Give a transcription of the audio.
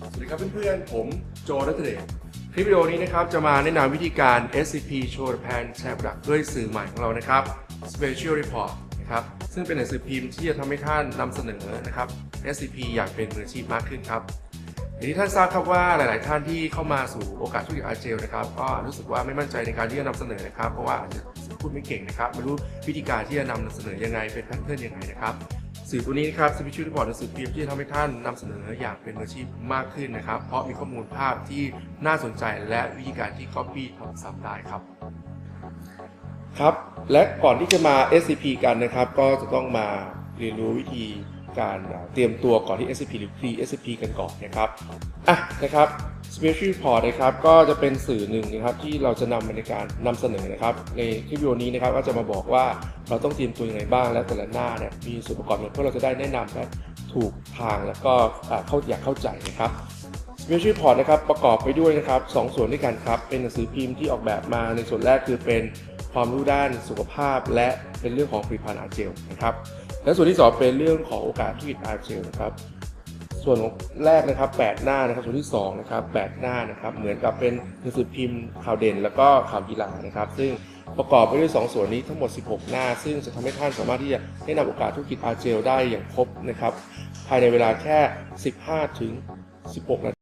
สวัสดีครับเพื่อนๆ ผมโจรัตเดชคลิปวิดีโอนี้นะครับจะมาแนะนำวิธีการ SCP โชว์แพนแชร์ประดักด้วยสื่อใหม่ของเรานะครับ Special Report นะครับซึ่งเป็นหนังสือพิมพ์ที่จะทำให้ท่านนำเสนอนะครับ SCP อย่างเป็นมืออาชีพมากขึ้นครับอย่างที่ท่านทราบครับว่าหลาย ๆ ท่านที่เข้ามาสู่โอกาสธุรกิจอาเจลนะครับก็รู้สึกว่าไม่มั่นใจในการที่จะนำเสนอนะครับ เพราะว่าอาจจะพูดไม่เก่งนะครับไม่รู้วิธีการที่จะนำเสนอยังไงเป็นแพทเทิร์นยังไงนะครับ สื่อตัวนี้นะครับสปิชูรีพอร์ตหนังสือพิมพ์ที่จะทำให้ท่านนำเสนออย่างเป็นมืออาชีพมากขึ้นนะครับ เพราะมีข้อมูลภาพที่น่าสนใจและวิธีการที่ Copy ทำซ้ำได้ครับครับ และก่อนที่จะมา SCP กันนะครับ ก็จะต้องมาเรียนรู้วิธีการเตรียมตัวก่อนที่ SCP หรือ Pre SCP กันก่อนนะครับอะนะครับ Special Report นะครับก็จะเป็นสื่อหนึ่งนะครับที่เราจะนำมาในการนำเสนอนะครับในคลิปวิดีโอนี้นะครับก็จะมาบอกว่าเราต้องเตรียมตัวยังไงบ้าง และแต่ละหน้าเนี่ยมีส่วนประกอบอย่างเพื่อเราจะได้แนะนำและถูกทางแล้วก็เข้าอยากเข้าใจนะครับ Special Report นะครับประกอบไปด้วยนะครับสองส่วนด้วยกันครับเป็นหนังสือพิมพ์ที่ออกแบบมาในส่วนแรกคือเป็นความรู้ด้านสุขภาพ และเป็นเรื่องของผลิตภัณฑ์อาเจลนะครับและส่วนที่สองเป็นเรื่องของโอกาสธุรกิจอาเจลนะครับ ส่วนของแรกนะครับ 8 หน้านะครับ ส่วนที่2นะครับ8หน้านะครับเหมือนกับเป็นหนังสือพิมพ์ข่าวเด่น แล้วก็ข่าวกีฬานะครับ ซึ่งประกอบไปด้วย 2 ส่วนนี้ทั้งหมด 16 หน้า ซึ่งจะทำให้ท่านสามารถที่จะได้นำโอกาสธุรกิจอาเจลได้อย่างครบนะครับ ภายในเวลาแค่ 15 ถึง 16 นาที